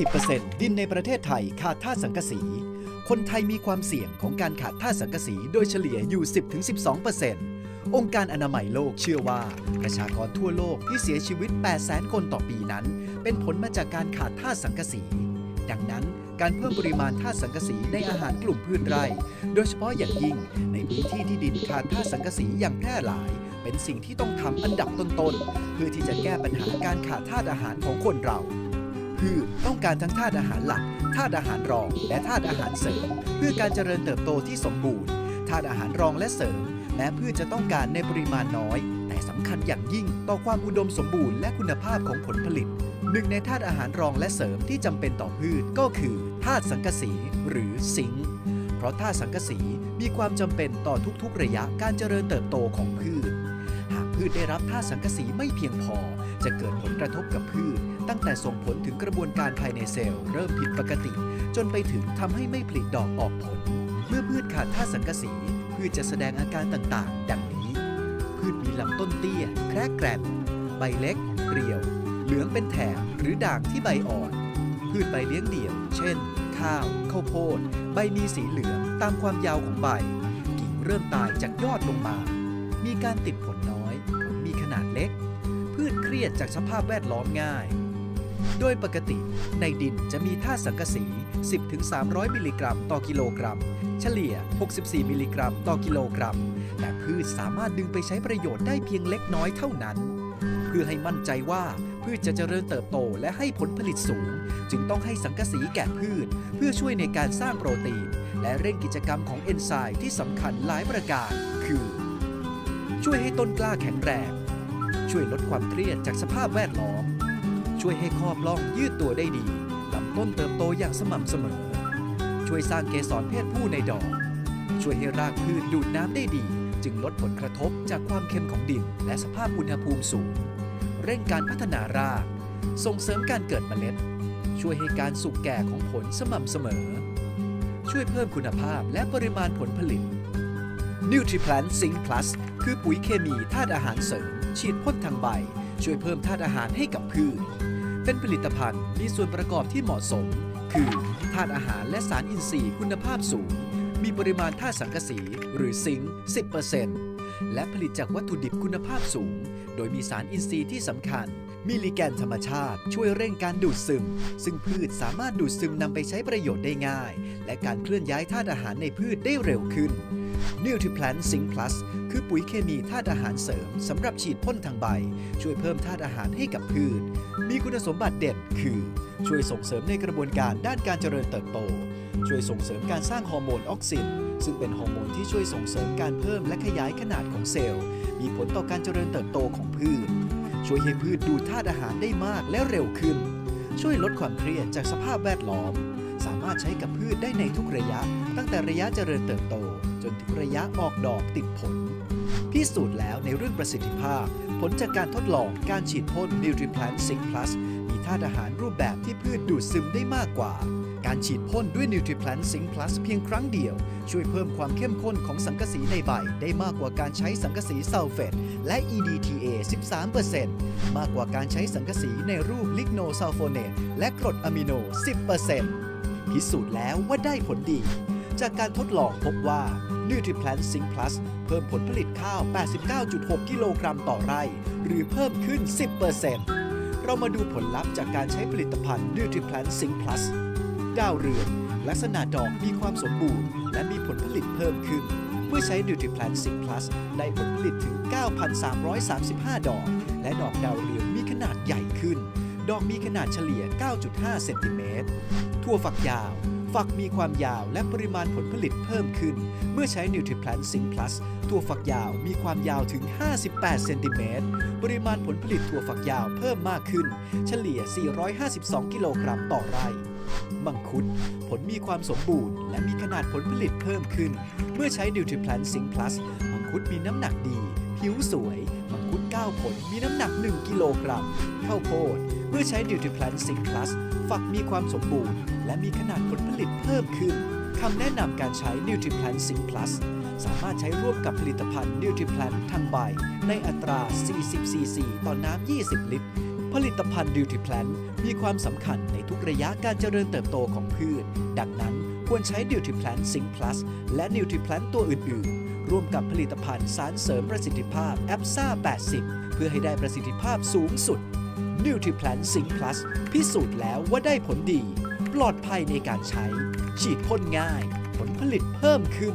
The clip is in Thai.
50%ดินในประเทศไทยขาดธาตุสังกะสี คนไทยมีความเสี่ยงของการขาดธาตุสังกะสีโดยเฉลี่ยอยู่ 10-12%องค์การอนามัยโลกเชื่อว่า ประชากรทั่วโลกที่เสียชีวิต 800,000 คนต่อปีนั้น เป็นผลมาจากการขาดธาตุสังกะสี ดังนั้นการเพิ่มปริมาณธาตุสังกะสีในอาหารกลุ่มพืชไร่ โดยเฉพาะอย่างยิ่งในพื้นที่ที่ดินขาดธาตุสังกะสีอย่างแพร่หลาย เป็นสิ่งที่ต้องทำอันดับต้นๆ เพื่อที่จะแก้ปัญหาการขาดธาตุอาหารของคนเรา พืชต้องการทั้งธาตุอาหารหลัก ธาตุอาหารรอง และธาตุอาหารเสริม เพื่อการเจริญเติบโตที่สมบูรณ์ ธาตุอาหารรองและเสริม แม้พืชจะต้องการในปริมาณน้อย แต่สำคัญอย่างยิ่งต่อความอุดมสมบูรณ์และคุณภาพของผลผลิต หนึ่งในธาตุอาหารรองและเสริมที่จำเป็นต่อพืชก็คือธาตุสังกะสี หรือซิงค์ เพราะธาตุสังกะสีมีความจำเป็นต่อทุกๆ ระยะการเจริญเติบโตของพืช หากพืชได้รับธาตุสังกะสีไม่เพียงพอ จะเกิดผลกระทบกับพืช ตั้งแต่ส่งผลถึงกระบวนการภายในเซลล์ เริ่มผิดปกติ จนไปถึงทำให้ไม่ผลิดอกออกผล เมื่อพืชขาดธาตุสังกะสี พืชจะแสดงอาการต่างๆ ดังนี้ พืชมีลำต้นเตี้ย แครกแกรนใบเล็ก เรียว เหลืองเป็นแถบหรือด่างที่ใบอ่อน พืชใบเลี้ยงเดี่ยว เช่น ข้าว ข้าวโพด ใบมีสีเหลืองตามความยาวของใบ กิ่งเริ่มตายจากยอดลงมา มีการติดผลน้อย ผลมีขนาดเล็ก รียดจากสภาพแวดล้อมง่าย โดยปกติในดินจะมีธาตุสังกะสี 10-300 มิลลิกรัมต่อกิโลกรัม เฉลี่ย 64 มิลลิกรัมต่อกิโลกรัม แต่พืชสามารถดึงไปใช้ประโยชน์ได้เพียงเล็กน้อยเท่านั้น เพื่อให้มั่นใจว่าพืชจะเจริญเติบโตและให้ผลผลิตสูง จึงต้องให้สังกะสีแก่พืช เพื่อช่วยในการสร้างโปรตีน และเร่งกิจกรรมของเอนไซม์ที่สำคัญหลายประการ คือ ช่วยให้ต้นกล้าแข็งแรง ช่วยลดความเครียดจากสภาพแวดล้อม ช่วยให้ครอบล่องยืดตัวได้ดีลำต้นเติบโตอย่างสม่ำเสมอ ช่วยสร้างเกสรเพศผู้ในดอก ช่วยให้รากพืชดูดน้ำได้ดี จึงลดผลกระทบจากความเค็มของดิน และสภาพอุณหภูมิสูง เร่งการพัฒนาราก ส่งเสริมการเกิดเมล็ด ช่วยให้การสุกแก่ของผลสม่ำเสมอ ช่วยเพิ่มคุณภาพและปริมาณผลผลิต NutriPlant Zinc Plus คือปุ๋ยเคมีธาตุอาหารเสริม ฉีดพ่นทางใบ ช่วยเพิ่มธาตุอาหารให้กับพืช เป็นผลิตภัณฑ์มีส่วนประกอบที่เหมาะสม คือธาตุอาหารและสารอินทรีย์คุณภาพสูง มีปริมาณธาตุสังกะสีหรือซิงค์ 10%และผลิตจากวัตถุดิบคุณภาพสูง โดยมีสารอินทรีย์ที่สำคัญมีลิแกนธรรมชาติช่วยเร่งการดูดซึม ซึ่งพืชสามารถดูดซึมนำไปใช้ประโยชน์ได้ง่าย และการเคลื่อนย้ายธาตุอาหารในพืชได้เร็วขึ้น NutriPlant Zinc Plus คือปุ๋ยเคมีธาตุอาหารเสริมสำหรับฉีดพ่นทางใบ ช่วยเพิ่มธาตุอาหารให้กับพืช มีคุณสมบัติเด่นคือ ช่วยส่งเสริมในกระบวนการด้านการเจริญเติบโต ช่วยส่งเสริมการสร้างฮอร์โมนออกซิน ซึ่งเป็นฮอร์โมนที่ช่วยส่งเสริมการเพิ่มและขยายขนาดของเซลล์ มีผลต่อการเจริญเติบโตของพืช ช่วยให้พืชดูดธาตุอาหารได้มากและเร็วขึ้น ช่วยลดความเครียดจากสภาพแวดล้อมสามารถใช้กับพืชได้ในทุกระยะ ตั้งแต่ระยะเจริญเติบโต จนถึงระยะออกดอกติดผล พิสูจน์แล้วในเรื่องประสิทธิภาพ ผลจากการทดลองการฉีดพ่น NutriPlant Zinc Plus มีธาตุอาหารรูปแบบที่พืชดูดซึมได้มากกว่า การฉีดพ่นด้วย NutriPlant Zinc Plus เพียงครั้งเดียว ช่วยเพิ่มความเข้มข้นของสังกะสีในใบ ได้มากกว่าการใช้สังกะสีซัลเฟตและ EDTA 13%มากกว่าการใช้สังกะสีในรูปลิกโนซัลโฟเนตและกรดอะมิโน 10%พิสูจน์แล้วว่าได้ผลดี จากการทดลองพบว่า NutriPlant Zinc Plus เพิ่มผลผลิตข้าว 89.6 กิโลกรัมต่อไร่ หรือเพิ่มขึ้น 10%เรามาดูผลลัพธ์จากการใช้ผลิตภัณฑ์ NutriPlant Zinc Plus ดาวเรืองลักษณะดอกมีความสมบูรณ์ และมีผลผลิตเพิ่มขึ้น เมื่อใช้ NutriPlant Zinc Plus ได้ผลผลิตถึง 9,335 ดอก และดอกดาวเรืองมีขนาดใหญ่ขึ้น ดอกมีขนาดเฉลี่ย 9.5 เซนติเมตรทั่วฝักยาว ฝักมีความยาวและปริมาณผลผลิตเพิ่มขึ้น เมื่อใช้ NutriPlant Zinc Plus ถั่วฝักยาวมีความยาวถึง 58 เซนติเมตร ปริมาณผลผลิตถั่วฝักยาวเพิ่มมากขึ้น เฉลี่ย 452 กิโลกรัมต่อไร่ มังคุด ผลมีความสมบูรณ์ และมีขนาดผลผลิตเพิ่มขึ้น เมื่อใช้ NutriPlant Zinc Plus มังคุดมีน้ำหนักดี ผิวสวย มังคุด 9 ผล มีน้ำหนัก 1 กิโลกรัม ข้าวโพด เมื่อใช้ NutriPlant Zinc Plus ฝักมีความสมบูรณ์ และมีขนาดผลผลิตเพิ่มขึ้น คำแนะนำการใช้ NutriPlant Zinc Plus สามารถใช้ร่วมกับผลิตภัณฑ์ NutriPlant ทางใบ ในอัตรา 40 cc ต่อน้ำ 20 ลิตรผลิตภัณฑ์ดิวทิแพลนมีความสำคัญในทุกระยะการเจริญเติบโตของพืช ดังนั้นควรใช้ดิวทิแพลนซิง p ์พลัสและนิวทิแพลนตัวอื่น ๆ ร่วมกับผลิตภัณฑ์สารเสริมประสิทธิภาพแอปซ่า 80 เพื่อให้ได้ประสิทธิภาพสูงสุดนิวทริแพลนซิง plus พิสูจน์แล้วว่าได้ผลดี ปลอดภัยในการใช้ ฉีดพ่นง่าย ผลผลิตเพิ่มขึ้น